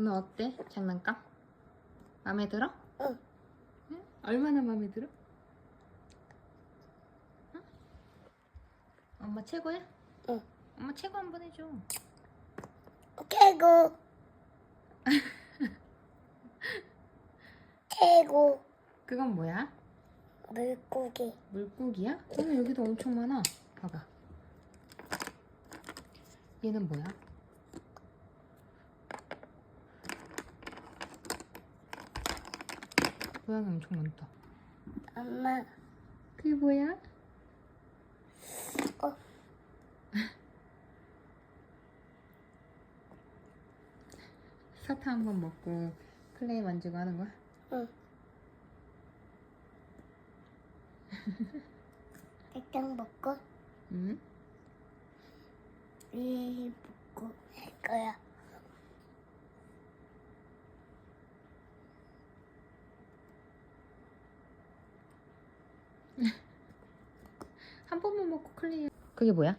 오늘 어때? 장난감? 마음에 들어? 응. 응? 얼마나 마음에 들어? 응? 엄마 최고야? 응. 엄마 최고 한 번 해줘. 최고. 최고. 그건 뭐야? 물고기. 물고기야? 오늘 여기도 엄청 많아. 봐봐. 얘는 뭐야? 모양이 엄청 많다. 엄마. 그게 뭐야? 어. 사탕 한 번 먹고 클레이 만지고 하는 거야? 응. 일단 먹고 응? 이 먹고 할 거야. 한 번만 먹고 클레이. 그게 뭐야?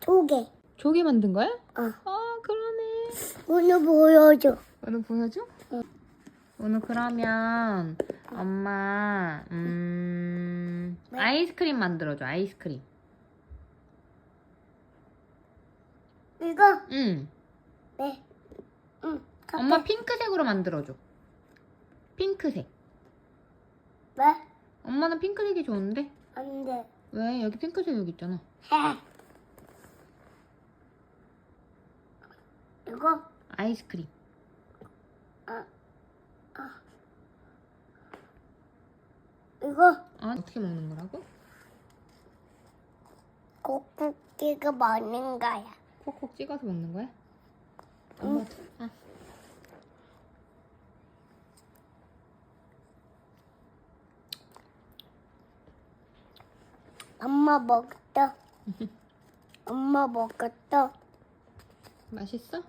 조개. 조개 만든 거야? 어. 아 그러네. 오늘 보여줘. 오늘 보여줘? 응. 오늘 그러면 엄마 음 네. 아이스크림 만들어줘 아이스크림. 이거 응. 네. 응. 엄마 핑크색으로 만들어줘. 핑크색. 왜? 엄마는 핑크색이 좋은데? 안 돼. 왜? 여기 핑크색 여기 있잖아. 해. 이거 아이스크림. 아, 아. 이거 아, 어떻게 먹는 거라고? 고쿠키가 먹는 거야. 콕콕 찍어서 먹는 거야? 응. 엄마, 아. 엄마 먹었다. 엄마 먹었다. 맛있어?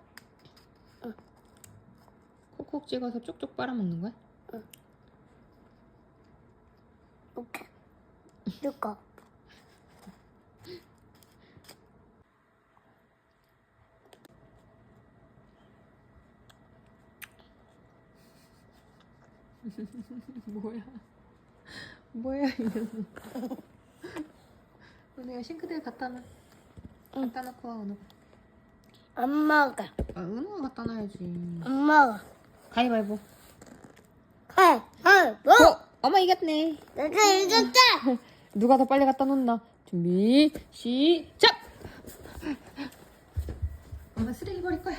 응. 콕콕 찍어서 쪽쪽 빨아 먹는 거야? 이렇게. 이거. 뭐야? 뭐야 이놈? 은혜가 싱크대에 갖다 놔. 응. 갖다 놓고 와 은호. 엄마가. 아 은호가 갖다 놔야지. 엄마가. 가위바위보. 해. 해. 뭐? 어, 엄마 이겼네. 내가 이겼다. 누가 더 빨리 갖다 놓나? 준비 시작. 엄마 쓰레기 버릴 거야.